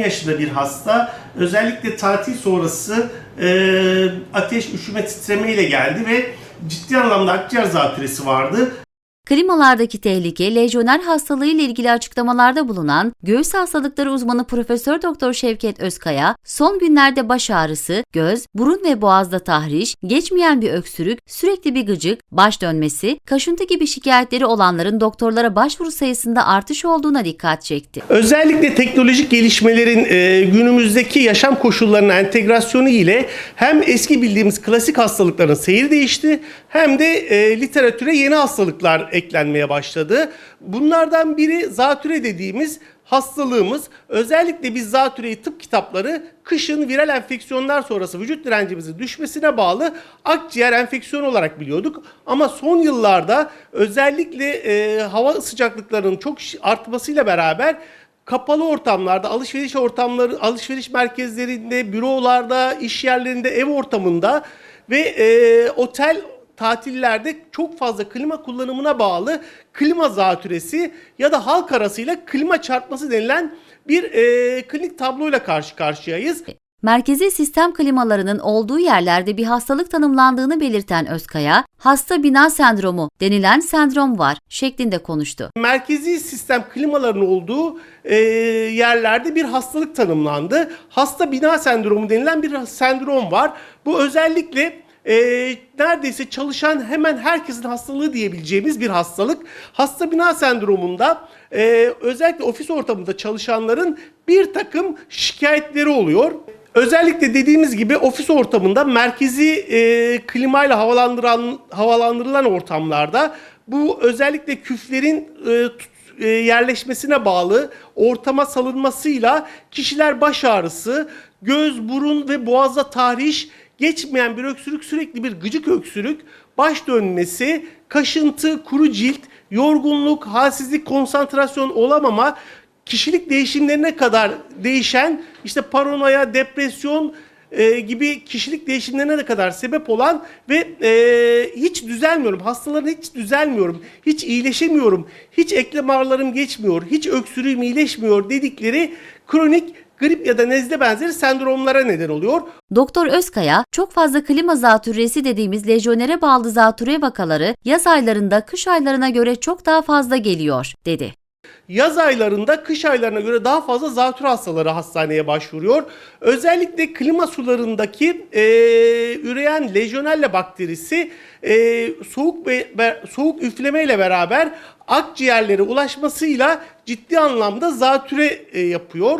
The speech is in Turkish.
yaşında bir hasta özellikle tatil sonrası e, ateş, üşüme, titreme ile geldi ve ciddi anlamda akciğer zatürresi vardı. Klimalardaki tehlike, lejyoner hastalığı ile ilgili açıklamalarda bulunan göğüs hastalıkları uzmanı Profesör Doktor Şevket Özkaya, son günlerde baş ağrısı, göz, burun ve boğazda tahriş, geçmeyen bir öksürük, sürekli bir gıcık, baş dönmesi, kaşıntı gibi şikayetleri olanların doktorlara başvuru sayısında artış olduğuna dikkat çekti. Özellikle teknolojik gelişmelerin e, günümüzdeki yaşam koşullarına entegrasyonu ile hem eski bildiğimiz klasik hastalıkların seyri değişti hem de e, literatüre yeni hastalıklar eklenmeye başladı. Bunlardan biri zatüre dediğimiz hastalığımız. Özellikle biz zatüreyi tıp kitapları kışın viral enfeksiyonlar sonrası vücut direncimizin düşmesine bağlı akciğer enfeksiyonu olarak biliyorduk. Ama son yıllarda özellikle e, hava sıcaklıklarının çok artmasıyla beraber kapalı ortamlarda, alışveriş ortamları, alışveriş merkezlerinde, bürolarda, iş yerlerinde, ev ortamında ve e, otel tatillerde çok fazla klima kullanımına bağlı klima zatürresi ya da halk arasıyla klima çarpması denilen bir e, klinik tabloyla karşı karşıyayız. Merkezi sistem klimalarının olduğu yerlerde bir hastalık tanımlandığını belirten Özkaya, hasta bina sendromu denilen sendrom var şeklinde konuştu. merkezi sistem klimaların olduğu e, yerlerde bir hastalık tanımlandı. Hasta bina sendromu denilen bir sendrom var. Bu özellikle e, neredeyse çalışan hemen herkesin hastalığı diyebileceğimiz bir hastalık. Hasta bina sendromunda e, özellikle ofis ortamında çalışanların bir takım şikayetleri oluyor. Özellikle dediğimiz gibi ofis ortamında merkezi e, klimayla havalandıran, havalandırılan ortamlarda bu özellikle küflerin e, tut- e, yerleşmesine bağlı ortama salınmasıyla kişiler baş ağrısı, göz, burun ve boğazda tahriş, geçmeyen bir öksürük, sürekli bir gıcık öksürük, baş dönmesi, kaşıntı, kuru cilt, yorgunluk, halsizlik, konsantrasyon olamama, kişilik değişimlerine kadar değişen işte paranoya, depresyon e, gibi kişilik değişimlerine de kadar sebep olan ve e, hiç düzelmiyorum. Hastaların hiç düzelmiyorum. Hiç iyileşemiyorum. Hiç eklem ağrılarım geçmiyor. Hiç öksürüğüm iyileşmiyor dedikleri kronik grip ya da nezle benzeri sendromlara neden oluyor. Doktor Özkaya, çok fazla klima zatürresi dediğimiz lejyonere bağlı zatürre vakaları yaz aylarında kış aylarına göre çok daha fazla geliyor, dedi. Yaz aylarında kış aylarına göre daha fazla zatürre hastaları hastaneye başvuruyor. Özellikle klima sularındaki e, üreyen lejyonella bakterisi e, soğuk ve soğuk üflemeyle beraber akciğerlere ulaşmasıyla ciddi anlamda zatüre e, yapıyor.